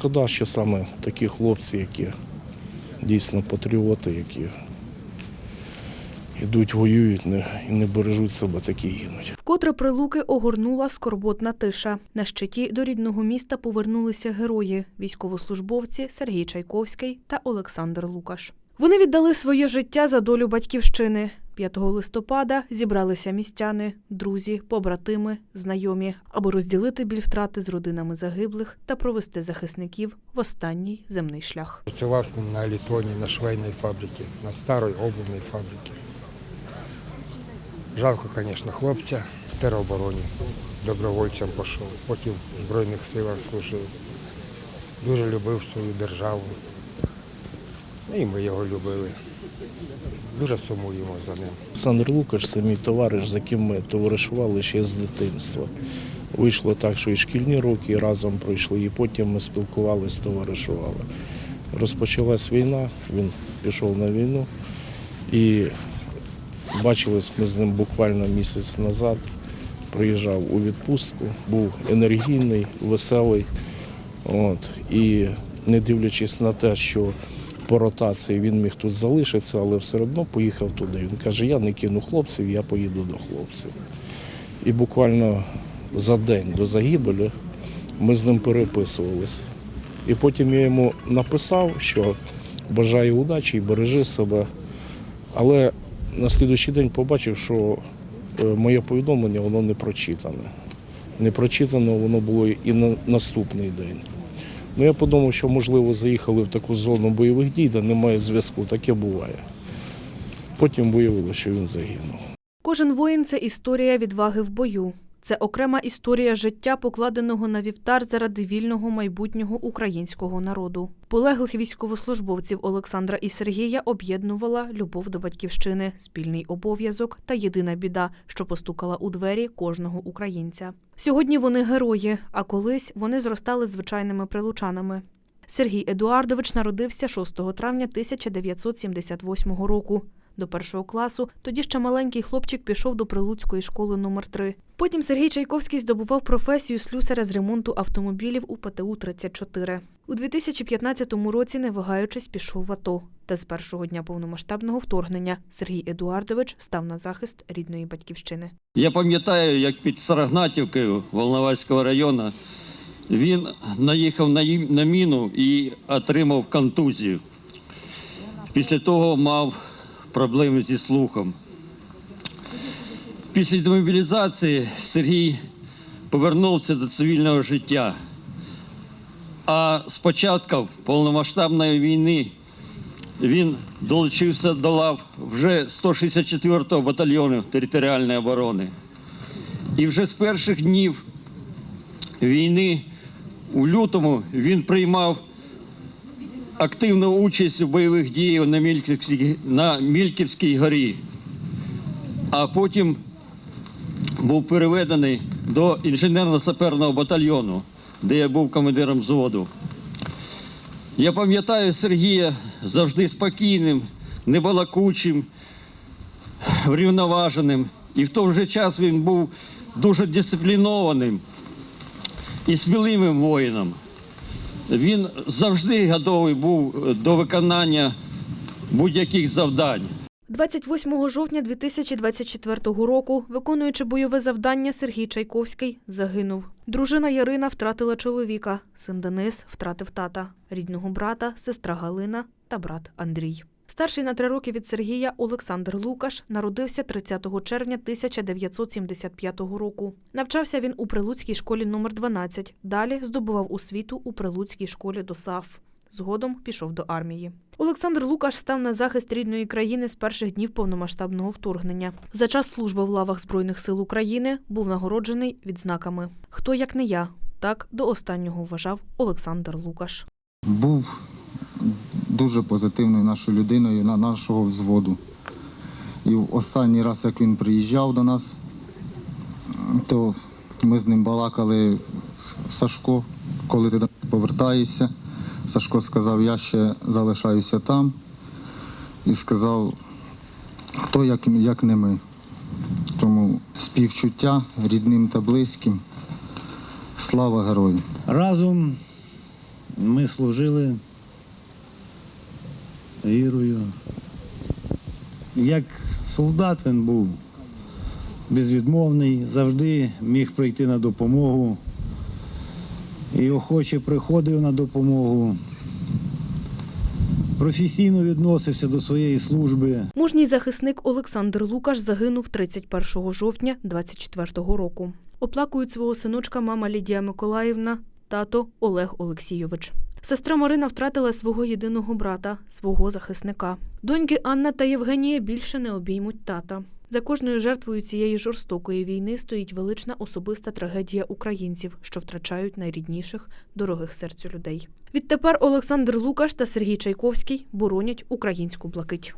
шкода, що саме такі хлопці, які дійсно патріоти, які йдуть, воюють не, і не бережуть себе, такі гинуть. Вкотре прилуки огорнула скорботна тиша. На щиті до рідного міста повернулися герої – військовослужбовці Сергій Чайковський та Олександр Лукаш. Вони віддали своє життя за долю батьківщини. 5 листопада зібралися містяни, друзі, побратими, знайомі, аби розділити біль втрати з родинами загиблих та провести захисників в останній земний шлях. Працював з ним на Літоні, на швейній фабриці, на старій обувній фабриці. Жалко, звісно, хлопця. В теробороні добровольцем пішов, потім в Збройних силах служив. Дуже любив свою державу. Ну, І ми його любили. Дуже сумуємо за ним. Олександр Лукаш це мій товариш, з яким ми товаришували ще з дитинства. Вийшло так, що і шкільні роки разом пройшли, і потім ми спілкувалися, товаришували. Розпочалась війна, він пішов на війну і бачились ми з ним буквально місяць назад. Приїжджав у відпустку, був енергійний, веселий. От. І не дивлячись на те, що по ротації він міг тут залишитися, але все одно поїхав туди. Він каже, я не кину хлопців, я поїду до хлопців. І буквально за день до загибелі ми з ним переписувалися. І потім я йому написав, що бажаю удачі і бережи себе. Але на слідуючий день побачив, що е, моє повідомлення воно не прочитане. Не прочитано воно було і на наступний день. Ну я подумав, що можливо заїхали в таку зону бойових дій, де немає зв'язку. Таке буває. Потім виявилося, що він загинув. Кожен воїн це історія відваги в бою. Це окрема історія життя, покладеного на вівтар заради вільного майбутнього українського народу. Полеглих військовослужбовців Олександра і Сергія об'єднувала любов до батьківщини, спільний обов'язок та єдина біда, що постукала у двері кожного українця. Сьогодні вони герої, а колись вони зростали звичайними прилучанами. Сергій Едуардович народився 6 травня 1978 року. До першого класу тоді ще маленький хлопчик пішов до Прилуцької школи номер 3 Потім Сергій Чайковський здобував професію слюсаря з ремонту автомобілів у ПТУ 34 У 2015 році, не вагаючись, пішов в АТО. Та з першого дня повномасштабного вторгнення Сергій Едуардович став на захист рідної батьківщини. Я пам'ятаю, як під Сарагнатівкою Волноваського району він наїхав на на міну і отримав контузію. Після того мав проблеми зі слухом. Після демобілізації Сергій повернувся до цивільного життя. А з початку повномасштабної війни він долучився до лав вже 164-го батальйону територіальної оборони. І вже з перших днів війни у лютому він приймав активну участь у бойових діях на Мільківській, на Мільківській горі, а потім був переведений до інженерно-саперного батальйону, де я був командиром взводу. Я пам'ятаю Сергія завжди спокійним, небалакучим, врівноваженим. І в той же час він був дуже дисциплінованим і сміливим воїном. Він завжди готовий був до виконання будь-яких завдань. 28 жовтня 2024 року, виконуючи бойове завдання, Сергій Чайковський загинув. Дружина Ярина втратила чоловіка, син Денис втратив тата, рідного брата, сестра Галина та брат Андрій. Старший на три роки від Сергія Олександр Лукаш народився 30 червня 1975 року. Навчався він у Прилуцькій школі номер 12. Далі здобував освіту у Прилуцькій школі ДОСАФ. Згодом пішов до армії. Олександр Лукаш став на захист рідної країни з перших днів повномасштабного вторгнення. За час служби в лавах Збройних сил України був нагороджений відзнаками. Хто як не я, так до останнього вважав Олександр Лукаш. був дуже позитивною нашою людиною на нашого взводу. І останній раз, як він приїжджав до нас, то ми з ним балакали Сашко, коли ти повертаєшся. Сашко сказав, я ще залишаюся там. І сказав, хто як, як не ми. Тому співчуття рідним та близьким. Слава герою! разом Ми служили вірою. Як солдат він був безвідмовний, завжди міг прийти на допомогу і охоче приходив на допомогу. Професійно відносився до своєї служби. Мужній захисник Олександр Лукаш загинув 31 жовтня 24-го року. Оплакують свого синочка мама Лідія Миколаївна, тато Олег Олексійович. Сестра Марина втратила свого єдиного брата, свого захисника. Доньки Анна та Євгенія більше не обіймуть тата. За кожною жертвою цієї жорстокої війни стоїть велична особиста трагедія українців, що втрачають найрідніших, дорогих серцю людей. Відтепер Олександр Лукаш та Сергій Чайковський боронять українську блакить.